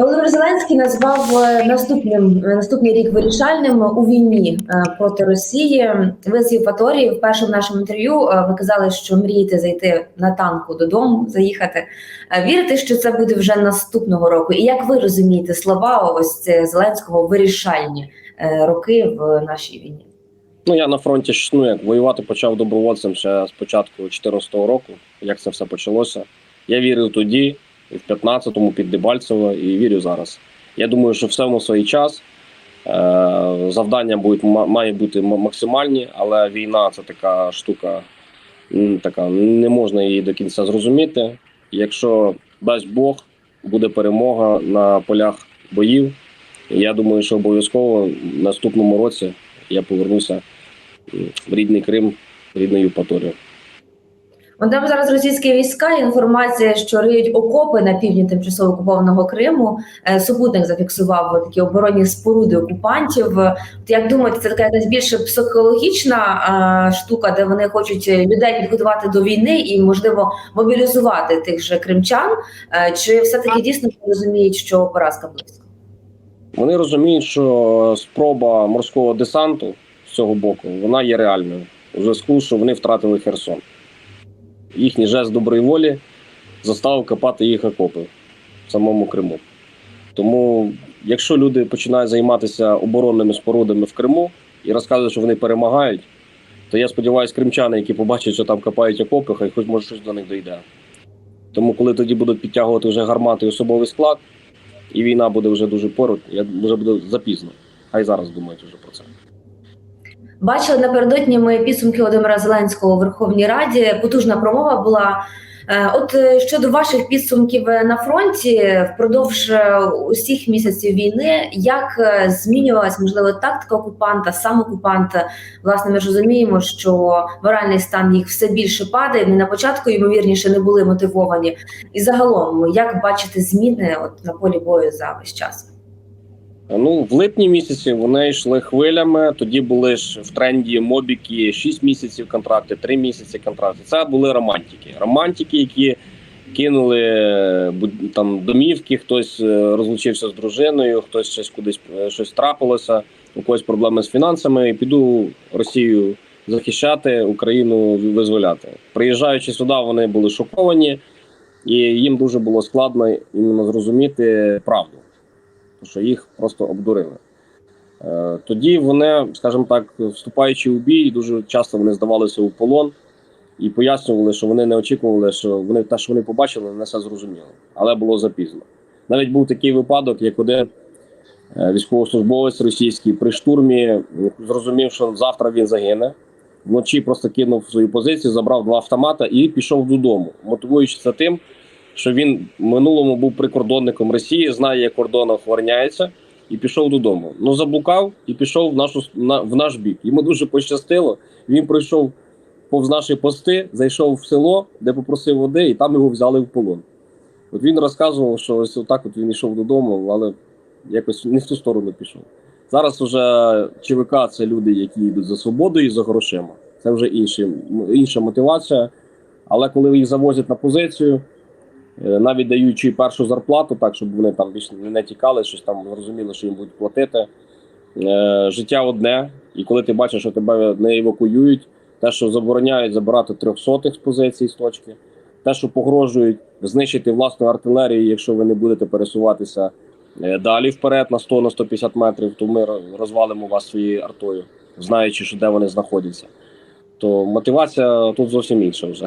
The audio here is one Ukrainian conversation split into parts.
Володимир Зеленський назвав е, наступним е, наступний рік вирішальним у війні е, проти Росії. Ви з Євпаторії в нашому інтерв'ю ви казали, що мрієте зайти на танку додому, заїхати. Вірите, що це буде вже наступного року? І як ви розумієте слова ось Зеленського вирішальні роки в нашій війні? Ну я на фронті ну, як воювати почав добровольцем ще з початку 2014 року. Як це все почалося? Я вірив тоді, і в 15-му під Дебальцево, і вірю зараз. Я думаю, що все в свій час. Е, Завдання будуть ма- має бути максимальні, але війна це така штука, така не можна її до кінця зрозуміти. Якщо дасть Бог, буде перемога на полях боїв. Я думаю, що обов'язково в наступному році я повернуся в рідний Крим, в рідну Євпаторію. Там зараз російські війська. Інформація, що риють окопи на півдні тимчасово окупованого Криму. Е, Супутник зафіксував такі оборонні споруди окупантів. От Як думаєте, це така якась більше психологічна штука, де вони хочуть людей підготувати до війни і, можливо, мобілізувати тих же кримчан? Е, Чи все таки дійсно розуміють, що поразка близько? Вони розуміють, що спроба морського десанту з цього боку вона є реальною у зв'язку, що вони втратили Херсон. Їхній жест доброї волі заставив копати їх окопи в самому Криму. Тому, якщо люди починають займатися оборонними спорудами в Криму і розказують, що вони перемагають, то я сподіваюся, кримчани, які побачать, що там копають окопи, хай хоч може щось до них дійде. Тому, коли тоді будуть підтягувати вже гармати і особовий склад, і війна буде вже дуже поруч, я вже буде запізно. Хай зараз думають вже про це. Бачили напередодні ми підсумки Володимира Зеленського у Верховній Раді. Потужна промова була. Е, От е, щодо ваших підсумків е, на фронті впродовж усіх місяців війни, як змінювалась можливо тактика окупанта, сам окупант? Власне, ми ж розуміємо, що моральний стан їх все більше падає. Вони на початку ймовірніше не були мотивовані. І загалом, як бачите зміни от на полі бою за весь час? Ну, в липні місяці вони йшли хвилями. Тоді були ж в тренді мобіки 6 місяців контракти, 3 місяці контракти. Це були романтики. Романтики, які кинули е, там домівки, хтось е, розлучився з дружиною, хтось щось кудись е, щось трапилося, у когось проблеми з фінансами. І піду Росію захищати, Україну визволяти. Приїжджаючи сюди, вони були шоковані, і їм дуже було складно іменно зрозуміти правду що їх просто обдурили. Е, Тоді вони, скажімо так, вступаючи у бій, дуже часто вони здавалися у полон і пояснювали, що вони не очікували, що вони те, що вони побачили, не все зрозуміло, але було запізно. Навіть був такий випадок, як один е, військовослужбовець російський при штурмі зрозумів, що завтра він загине. Вночі просто кинув свою позицію, забрав два автомата і пішов додому, мотивуючи це тим, що він в минулому був прикордонником Росії, знає, як кордон охороняється, і пішов додому. Ну заблукав і пішов в нашу на, в наш бік. Йому дуже пощастило. Він пройшов повз наші пости, зайшов в село, де попросив води, і там його взяли в полон. От він розказував, що ось отак от він йшов додому, але якось не в ту сторону пішов. Зараз вже ЧВК це люди, які йдуть за свободою і за грошима. Це вже інші, інша мотивація. Але коли їх завозять на позицію, навіть даючи першу зарплату, так щоб вони там більше не тікали, щось там зрозуміли, що їм будуть платити. Е, Життя одне, і коли ти бачиш, що тебе не евакуюють, те, що забороняють забирати трьохсотих з позицій з точки, те, що погрожують знищити власну артилерію, якщо ви не будете пересуватися е, далі вперед на 100 на 150 метрів, то ми розвалимо вас своєю артою, знаючи, що де вони знаходяться. То мотивація тут зовсім інша вже.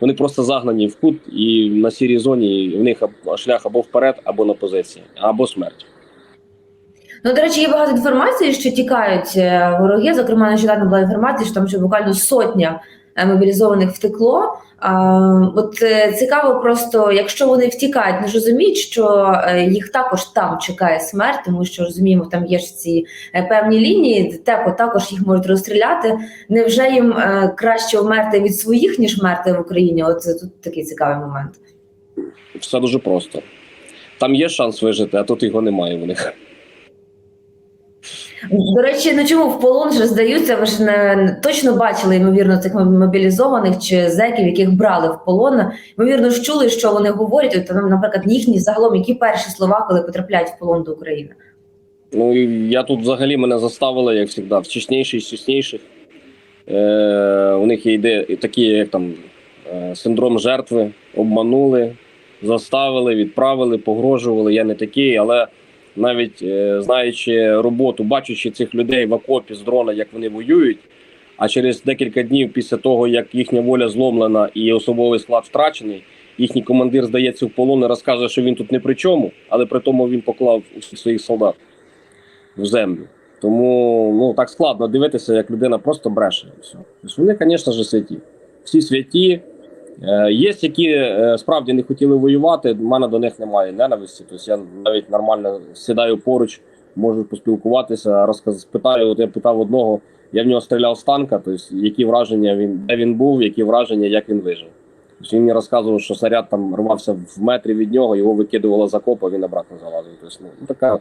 Вони просто загнані в кут і на сірій зоні в них шлях або вперед, або на позиції, або смерть. Ну, до речі, є багато інформації, що тікають е, вороги. Зокрема, нещодавно була інформація, що там ще буквально сотня е, мобілізованих втекло. От е, цікаво, просто якщо вони втікають, не розуміють, що е, їх також там чекає смерть, тому що розуміємо, там є ж ці е, певні лінії, теко також їх можуть розстріляти. Невже їм краще вмерти від своїх, ніж вмерти в Україні? От тут такий цікавий момент. Все дуже просто. Там є шанс вижити, а тут його немає в них. До речі, ну чому в полон же здаються? Ви ж не точно бачили, ймовірно, цих мобілізованих чи зеків, яких брали в полон. Ймовірно, ж чули, що вони говорять. От, наприклад, їхні загалом, які перші слова, коли потрапляють в полон до України. Ну я тут взагалі мене заставили, як завжди, в чесніший з чесніших. Е, у них є ідеї такі, як там е, синдром жертви, обманули, заставили, відправили, погрожували. Я не такий, але навіть е, знаючи роботу, бачачи цих людей в окопі з дрона, як вони воюють. А через декілька днів після того, як їхня воля зломлена і особовий склад втрачений, їхній командир здається в полон і розкаже, що він тут не при чому, але при тому він поклав своїх солдат в землю. Тому ну так складно дивитися, як людина просто бреше. Все. Тобто вони, звісно ж, святі. Всі святі. Е, є, які е, справді не хотіли воювати. в мене до них немає ненависті. Тобто я навіть нормально сідаю поруч, можу поспілкуватися, розказ спитаю. От я питав одного, я в нього стріляв з танка, тобто які враження він, де він був, які враження, як він вижив. Тобто він мені розказував, що снаряд там рвався в метрі від нього, його викидувало за коп, а він обратно залазив. Тобто, ну, така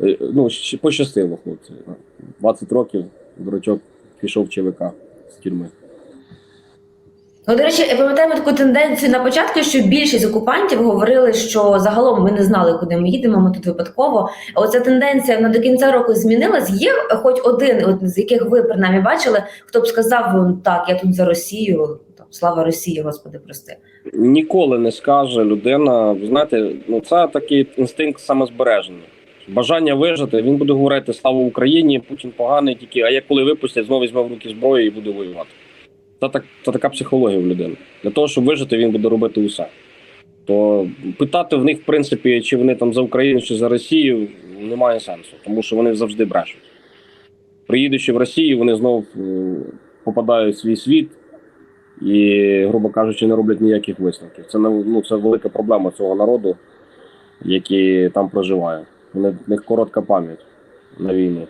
Е, ну, пощастило, хлопці. 20 років дурачок пішов в ЧВК з тюрми. Ну, до речі, я пам'ятаємо таку тенденцію на початку, що більшість окупантів говорили, що загалом ми не знали, куди ми їдемо, ми тут випадково. А оця тенденція вона до кінця року змінилась. Є хоч один, от, з яких ви принаймні бачили, хто б сказав, так, я тут за Росію, там, слава Росії, Господи, прости. Ніколи не скаже людина. ви Знаєте, ну це такий інстинкт самозбереження. Бажання вижити, він буде говорити слава Україні, Путін поганий, тільки а як коли випустять, знову візьме в руки зброю і буде воювати. Це так, це така психологія в людини. Для того, щоб вижити, він буде робити усе. То питати в них, в принципі, чи вони там за Україну, чи за Росію, немає сенсу, тому що вони завжди брешуть. Приїдучи в Росію, вони знов е, попадають в свій світ і, грубо кажучи, не роблять ніяких висновків. Це ну, це велика проблема цього народу, який там проживає. Вони них коротка пам'ять на війні.